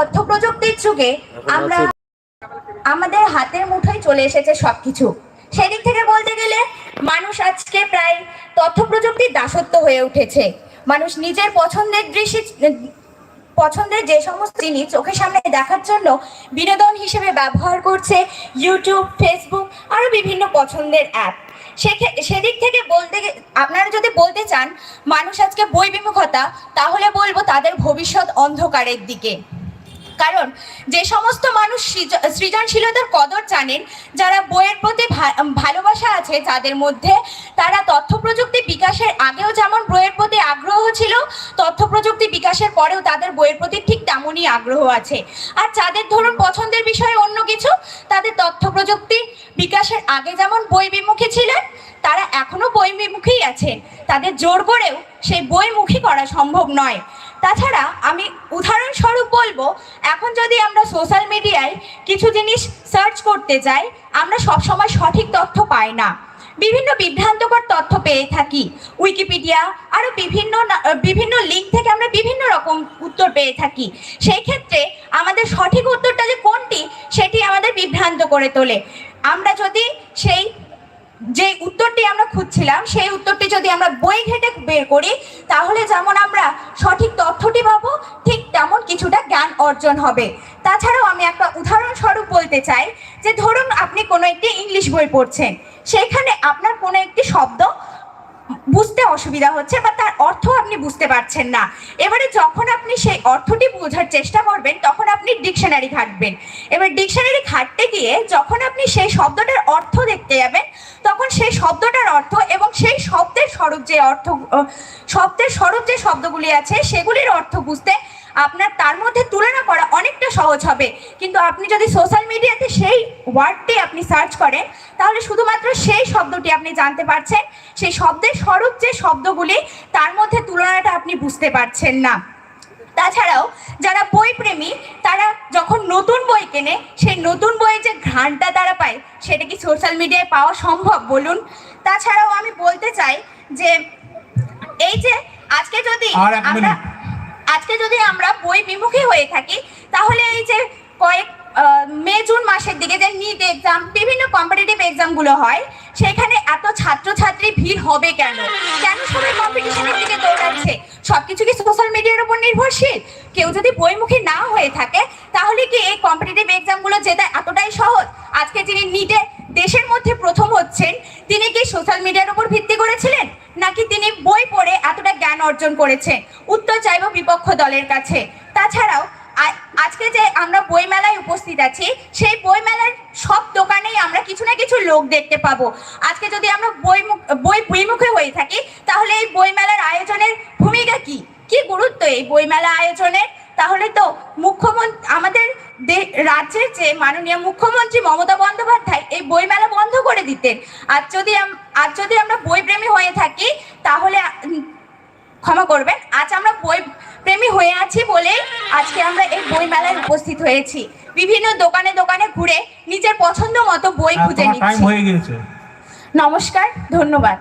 তথ্য প্রযুক্তির যুগে আমরা আমাদের হাতের মুঠোয় চলে এসেছে সবকিছু। সেদিক থেকে বলতে গেলে মানুষ আজকে প্রায় তথ্য প্রযুক্তির দাসত্ব হয়ে উঠেছে। মানুষ নিজের পছন্দের দৃশ্য পছন্দের যে সমস্ত জিনিস চোখের সামনে দেখার জন্য বিনোদন হিসেবে ব্যবহার করছে ইউটিউব ফেসবুক আরও বিভিন্ন পছন্দের অ্যাপ সেদিক থেকে বলতে আপনারা যদি বলতে চান মানুষ আজকে বই বিমুখতা তাহলে বলব তাদের ভবিষ্যৎ অন্ধকারের দিকে। কারণ যে সমস্ত মানুষ সৃজনশীলতার কদর জানেন, যারা বইয়ের প্রতি ভালোবাসা আছে যাদের মধ্যে, তারা তথ্য প্রযুক্তি বিকাশের আগেও যেমন বইয়ের প্রতি আগ্রহ ছিল, তথ্য প্রযুক্তি বিকাশের পরেও তাদের বইয়ের প্রতি ঠিক তেমনই আগ্রহ আছে। আর যাদের ধরুন পছন্দের বিষয়ে অন্য কিছু, তাদের তথ্য প্রযুক্তি বিকাশের আগে যেমন বই বিমুখী ছিলেন, তারা এখনও বই বিমুখী আছেন। তাদের জোর করেও সেই বইমুখী করা সম্ভব নয়। তাছাড়া আমি উদাহরণস্বরূপ বলব, এখন যদি আমরা সোশ্যাল মিডিয়ায় কিছু জিনিস সার্চ করতে যাই, আমরা সবসময় সঠিক তথ্য পাই না। বিভিন্ন বিভ্রান্তকর তথ্য পেয়ে থাকি। উইকিপিডিয়া আরও বিভিন্ন বিভিন্ন লিঙ্ক থেকে আমরা বিভিন্ন রকম উত্তর পেয়ে থাকি। সেই ক্ষেত্রে আমাদের সঠিক উত্তরটা যে কোনটি, সেটি আমাদের বিভ্রান্ত করে তোলে। আমরা যদি সেই, যে উত্তরটি আমরা খুঁজছিলাম, সেই উত্তরটি যদি আমরা বই ঘেটে বের করি তাহলে যেমন আমরা সঠিক তথ্যটি পাবো, ঠিক তেমন কিছুটা জ্ঞান অর্জন হবে। তাছাড়াও আমি একটা উদাহরণস্বরূপ বলতে চাই যে, ধরুন আপনি কোনো একটি ইংলিশ বই পড়ছেন, সেখানে আপনার কোনো একটি শব্দ বুঝতে অসুবিধা হচ্ছে বা তার অর্থ আপনি বুঝতে পারছেন না। এবারে যখন আপনি সেই অর্থটি বোঝার চেষ্টা করবেন, তখন আপনি ডিকশনারি ঘাটবেন। এবার ডিকশনারি ঘাঁটতে গিয়ে যখন আপনি সেই শব্দটার অর্থ দেখতে যাবেন, তখন সেই শব্দটার অর্থ এবং সেই শব্দের স্বরূপ যে অর্থ, শব্দের স্বরূপ যে শব্দগুলি আছে, সেগুলির অর্থ বুঝতে আপনার তার মধ্যে তুলনা করা অনেকটা সহজ হবে। কিন্তু আপনি যদি সোশ্যাল মিডিয়াতে সেই ওয়ার্ডটি আপনি সার্চ করেন তাহলে শুধুমাত্র সেই শব্দটি আপনি জানতে পারছেন। সেই শব্দের স্বরূপ যে শব্দগুলি তার মধ্যে তুলনাটা আপনি বুঝতে পারছেন না। তাছাড়াও যারা বই প্রেমী তারা যখন নতুন বই কেনে সেই নতুন বইয়ের যে ঘ্রাণটা তারা পায় সেটা কি সোশ্যাল মিডিয়ায় পাওয়া সম্ভব বলুন? তাছাড়াও আমি বলতে চাই যে এই যে আজকে যদি আমরা। আজকে যদি আমরা বই বিমুখী হয়ে থাকি, তাহলে এই যে কয়েক মে, জুন মাসের দিকে যে নিট এক্সাম বিভিন্ন কম্পিটিটিভ এক্সামগুলো হয়, সেখানে এত ছাত্রছাত্রী ভিড় হবে কেন? কেন সবাই কম্পিটিশনের দিকে দৌড়াচ্ছে? সবকিছু কি সোশ্যাল মিডিয়ার উপর নির্ভরশীল? কেউ যদি বইমুখী না হয়ে থাকে, তাহলে কি এই কম্পিটিটিভ এক্সামগুলো যেটা এতটাই সহজ? আজকে যিনি নিটে দেশের মধ্যে প্রথম হচ্ছেন, তিনি কি সোশ্যাল মিডিয়ার উপর ভিত্তি করেছিলেন? নাকি তিনি বই পড়ে এতটা জ্ঞান অর্জন করেছেন? উত্তর চাইব বিপক্ষ দলের কাছে। তাছাড়াও আজকে যে আমরা বই মেলায় উপস্থিত আছি, সেই বই মেলার সব দোকানেই আমরা কিছু না কিছু লোক দেখতে পাবো। আজকে যদি আমরা বই বই বইমুখে হয়ে থাকি, তাহলে এই বই মেলার আয়োজনের ভূমিকা কি? কি গুরুত্ব এই বই মেলা আয়োজনের? তাহলে তো মুখ্যমন্ত্রী, আমাদের রাজ্যের যে মাননীয় মুখ্যমন্ত্রী মমতা বন্দ্যোপাধ্যায় এই বইমেলা বন্ধ করে দিতেন। আর যদি আজ যদি আমরা বই প্রেমী হয়ে থাকি, তাহলে ক্ষমা করবেন। আজ আমরা বই প্রেমী হয়ে আছি বলে আজকে আমরা এই বই মেলায় উপস্থিত হয়েছি। বিভিন্ন দোকানে দোকানে ঘুরে নিজের পছন্দ মতো বই খুঁজে নিচ্ছি। নমস্কার ধন্যবাদ।